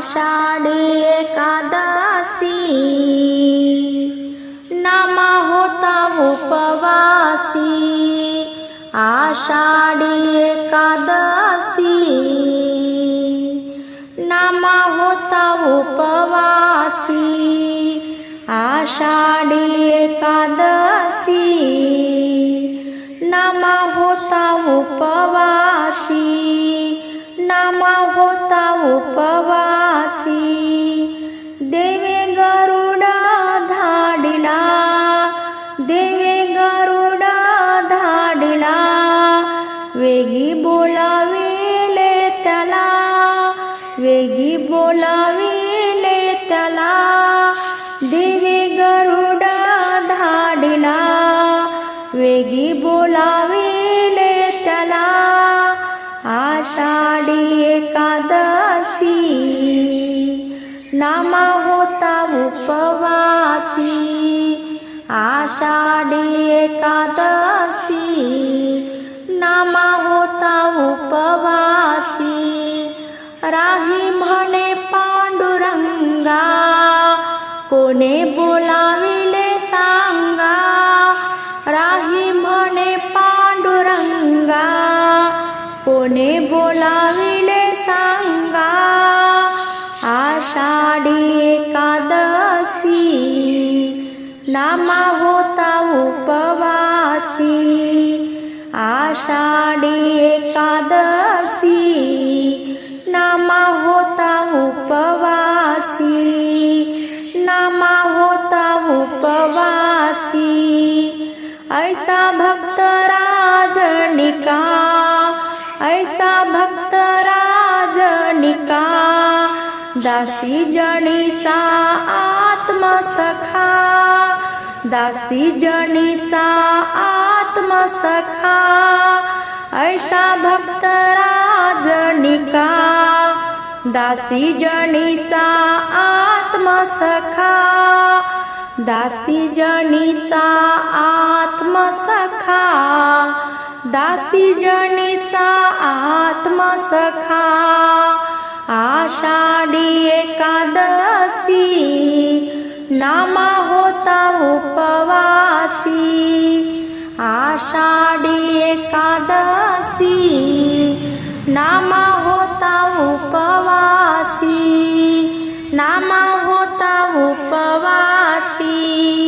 आषाढी एकादशी. नामा होता उपवासी. आषाढी एकादशी. नामा होता उपवासी. आषाढी एकादशी. नामा होता उपवासी. नामा होता उपवासी वेगी बोलाविले त्याला. देवे गरुडा धाडिला. वेगी बोलाविले त्याला. आषाढी एकादशी. नामा होता उपवासी. आषाढी एकादशी. नामा होता उपवासी. राही म्हणे पांडुरंगा कोणे बोलाविले सांगा. राही म्हणे पांडुरंगा कोणे बोलाविले सांगा. आषाढी एकादशी नामा होता उपवासी. आषाढी एकादशी ऐसा भक्त राजनिका ऐसा भक्त राजनिका दासी जणीचा आत्मसखा दासी जणीचा आत्मसखा ऐसा भक्त राजनिका दासी जणीचा आत्मसखा दासी जणीचा आत्मसखा दासी जणीचा आत्मसखा आषाढी